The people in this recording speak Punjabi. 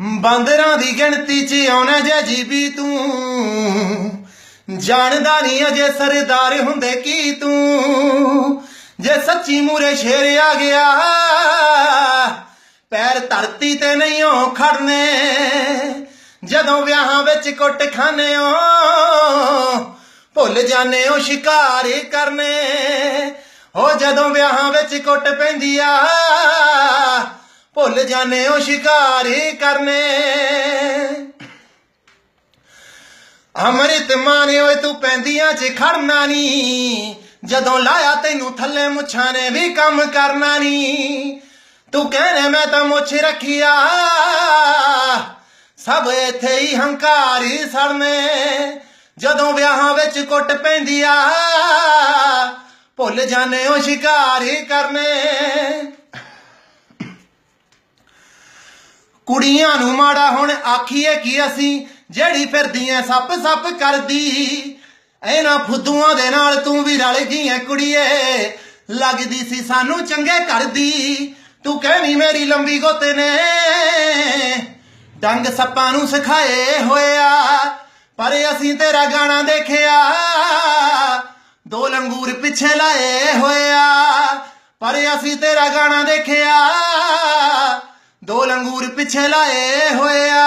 ਬਾਂਦਰਾਂ ਦੀ ਗਿਣਤੀ 'ਚ ਆਉਣਾ ਜੇ ਜੀਬੀ ਤੂੰ। ਜਾਣਦਾ ਨਹੀਂ ਅਜੇ ਸਰਦਾਰ ਹੁੰਦੇ ਕੀ ਤੂੰ। ਜੇ ਸੱਚੀ ਮੂਰੇ ਸ਼ੇਰ ਆ ਗਿਆ, ਪੈਰ ਧਰਤੀ ਤੇ ਨਹੀਂ ਉਹ ਖੜਨੇ। ਜਦੋਂ ਵਿਆਹਾਂ ਵਿੱਚ ਕੁੱਟ ਖਾਣੇ ਓ ਭੁੱਲ ਜਾਣੇ ਓ ਸ਼ਿਕਾਰ ਕਰਨੇ। ਹੋ ਜਦੋਂ ਵਿਆਹਾਂ ਵਿੱਚ ਕੁੱਟ ਪੈਂਦੀ ਆ ਭੁੱਲ ਜਾਣੇ ਉਹ ਸ਼ਿਕਾਰ ਕਰਨੇ। ਅਮਰਿਤ ਮਾਨੇ ਓਏ ਤੂੰ ਪੈਂਦੀਆਂ 'ਚ ਖੜਨਾ ਨਹੀਂ ਜਦੋਂ ਲਾਇਆ ਤੈਨੂੰ ਥੱਲੇ ਮੁੱਛਾਂ ਨੇ ਵੀ ਕੰਮ ਕਰਨਾ ਨਹੀਂ ਤੂੰ ਕਹਿਣੇ ਮੈਂ ਤਾਂ ਮੁੱਛ ਰੱਖਿਆ। ਸਭ ਇੱਥੇ ਹੀ ਹੰਕਾਰੀ ਸੜਨੇ। ਜਦੋਂ ਵਿਆਹਾਂ ਵਿੱਚ ਕੁੱਟ ਪੈਂਦੀ ਆ ਭੁੱਲ ਜਾਣੇ ਉਹ ਸ਼ਿਕਾਰੀ ਕਰਨੇ। ਕੁੜੀਆਂ ਨੂੰ ਮਾੜਾ ਹੁਣ ਆਖੀਏ ਕੀ ਅਸੀਂ? ਜਿਹੜੀ ਫਿਰਦੀ ਫਿਰਦੀਆਂ ਸੱਪ ਸੱਪ ਕਰਦੀ। ਇਹਨਾਂ ਫੁੱਦੂਆਂ ਦੇ ਨਾਲ ਤੂੰ ਵੀ ਰਲ ਗਈ ਐ ਕੁੜੀਏ। ਲੱਗਦੀ ਸੀ ਸਾਨੂੰ ਚੰਗੇ ਕਰਦੀ। ਤੂੰ ਕਹਿਣੀ ਮੇਰੀ ਲੰਬੀ ਗੁੱਤ ਨੇ। ਡੰਗ ਸੱਪਾਂ ਨੂੰ ਸਿਖਾਏ ਹੋਇਆ। ਪਰ ਅਸੀਂ ਤੇਰਾ ਗਾਣਾ ਦੇਖਿਆ। ਦੋ ਲੰਗੂਰ ਪਿੱਛੇ ਲਾਏ ਹੋਇਆ। ਪਰ ਅਸੀਂ ਤੇਰਾ ਗਾਣਾ ਦੇਖਿਆ। ਦੋ ਲੰਗੂਰ ਪਿੱਛੇ ਲਾਏ ਹੋਇਆ